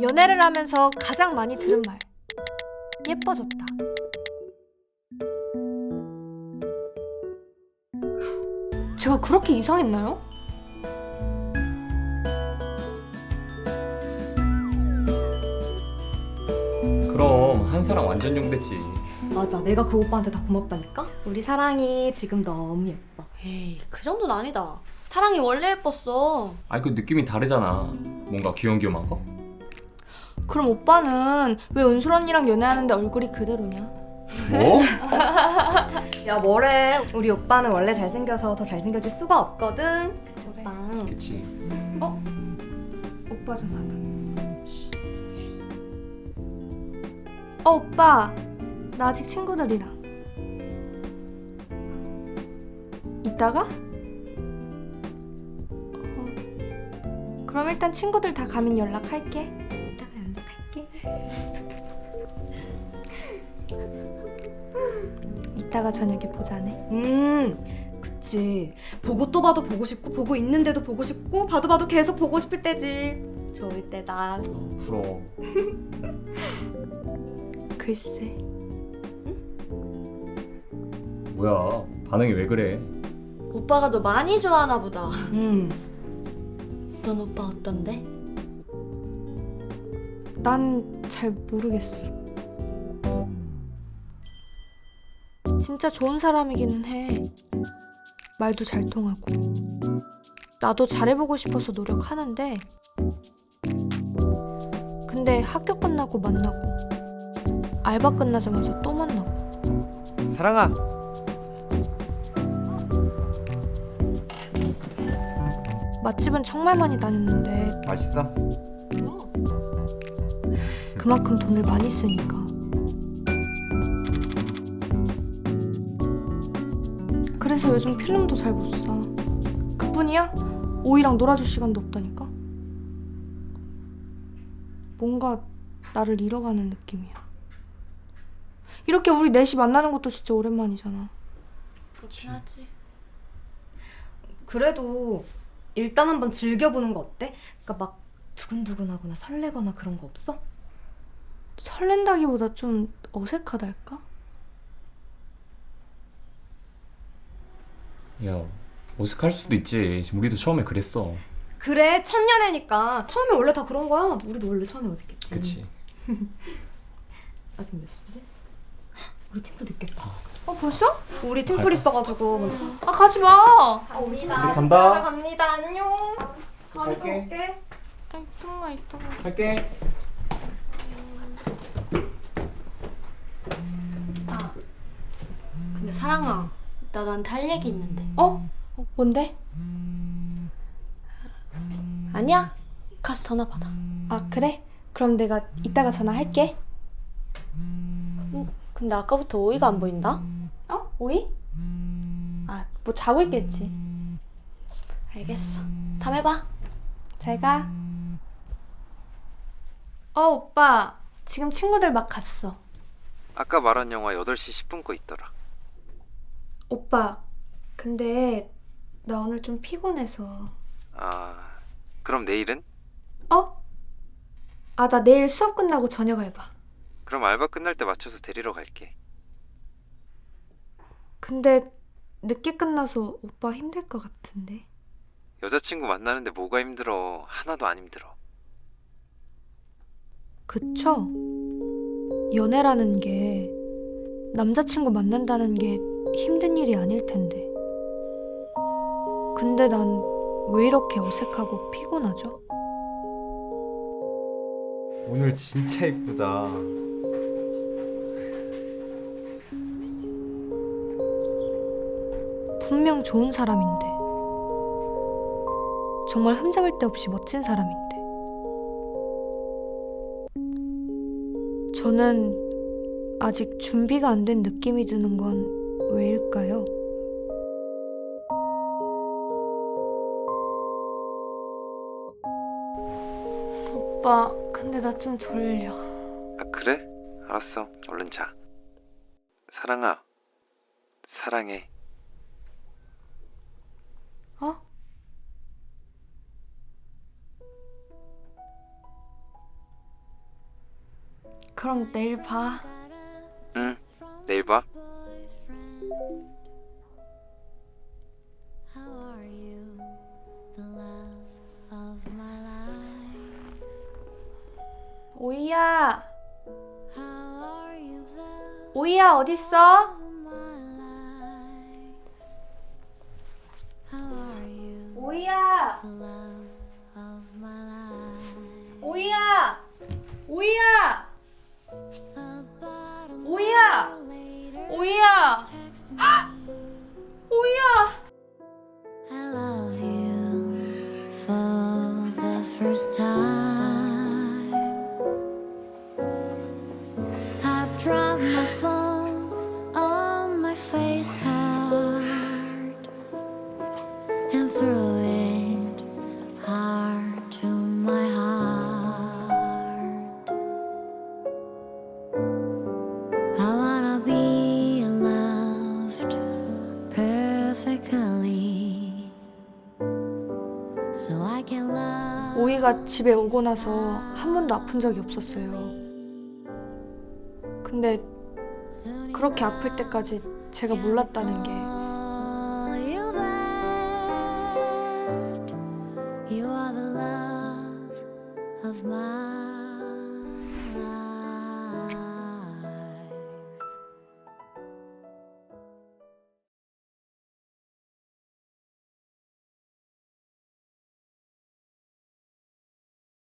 연애를 하면서 가장 많이 들은 말. 예뻐졌다. 제가 그렇게 이상했나요? 그럼 한 사람 완전 용됐지. 맞아, 내가 그 오빠한테 다 고맙다니까? 우리 사랑이 지금 너무 예뻐. 에이, 그 정도는 아니다. 사랑이 원래 예뻤어. 아이 그 느낌이 다르잖아. 뭔가 귀염귀염한 거? 그럼 오빠는 왜 은솔 언니랑 연애하는데 얼굴이 그대로냐? 뭐? 야, 뭐래. 우리 오빠는 원래 잘생겨서 더 잘생겨질 수가 없거든. 그치, 오빠? 그치. 오빠 전화다. 어 오빠 나 아직 친구들이랑 이따가? 그럼 일단 친구들 다 가면 연락할게. 이따가 연락할게. 이따가 저녁에 보자네. 음, 그치. 보고 또 봐도 보고 싶고, 보고 있는데도 보고 싶고, 봐도 봐도 계속 보고 싶을 때지. 좋을 때다. 어, 부러워. 글쎄. 뭐야? 반응이 왜 그래? 오빠가 너 많이 좋아하나 보다. 음. 넌 오빠 어떤데? 난 잘 모르겠어. 진짜 좋은 사람이기는 해. 말도 잘 통하고. 나도 잘해보고 싶어서 노력하는데. 근데 학교 끝나고 만나고. 알바 끝나자마자 또 만나고. 사랑아 맛집은 정말 많이 다녔는데 맛있어? 그만큼 돈을 많이 쓰니까. 그래서 요즘 필름도 잘 못 사. 그뿐이야? 오이랑 놀아줄 시간도 없다니까? 뭔가 나를 잃어가는 느낌이야. 이렇게 우리 넷이 만나는 것도 진짜 오랜만이잖아. 그렇긴 하지. 그래도 일단 한번 즐겨보는 거 어때? 그러니까 막 두근두근하거나 설레거나 그런 거 없어? 설렌다기보다 좀 어색하달까? 야, 어색할 수도 있지. 우리도 처음에 그랬어. 그래 첫년애니까 처음에 원래 다 그런 거야 우리도 원래 처음에 어색했지 그치? 아직 몇 시지? 우리 팀플 늦겠다 어 벌써? 우리 팀플 있어가지고 먼저 아 가지 마. 갑니다 우리 간다. 갑니다 갈게. 올게 좀만 이따가. 할게. 근데 사랑아, 나 너한테 할 얘기 있는데. 어? 어, 뭔데? 아니야? 가서 전화 받아. 아 그래? 그럼 내가 이따가 전화할게. 근데 아까부터 오이가 안 보인다? 어? 오이? 아 뭐 자고 있겠지. 알겠어. 다음에 봐. 잘 가. 어 오빠 지금 친구들 막 갔어. 아까 말한 영화 8시 10분 거 있더라 오빠 근데 나 오늘 좀 피곤해서. 아 그럼 내일은? 어? 아 나 내일 수업 끝나고 저녁 알바. 그럼 알바 끝날 때 맞춰서 데리러 갈게 근데 늦게 끝나서 오빠 힘들 것 같은데. 여자친구 만나는데 뭐가 힘들어 하나도 안 힘들어 그쵸? 연애라는 게 남자친구 만난다는 게 힘든 일이 아닐 텐데. 근데 난 왜 이렇게 어색하고 피곤하죠? 오늘 진짜 이쁘다. 분명 좋은 사람인데. 정말 흠잡을 데 없이 멋진 사람인데. 저는 아직 준비가 안 된 느낌이 드는 건 왜일까요? 오빠, 근데 나 좀 졸려. 아 그래? 알았어 얼른 자 사랑아 사랑해 어? 그럼 내일 봐. 응. 내일 봐. 오이야. 오이야 어딨어? 오이야. 오이야. 오이야. 오이야. 오이야. I love you for the first time. I've dropped my phone on my face hard and threw it 오이가 집에 오고 나서 한 번도 아픈 적이 없었어요. 근데 그렇게 아플 때까지 제가 몰랐다는 게 you are the love of my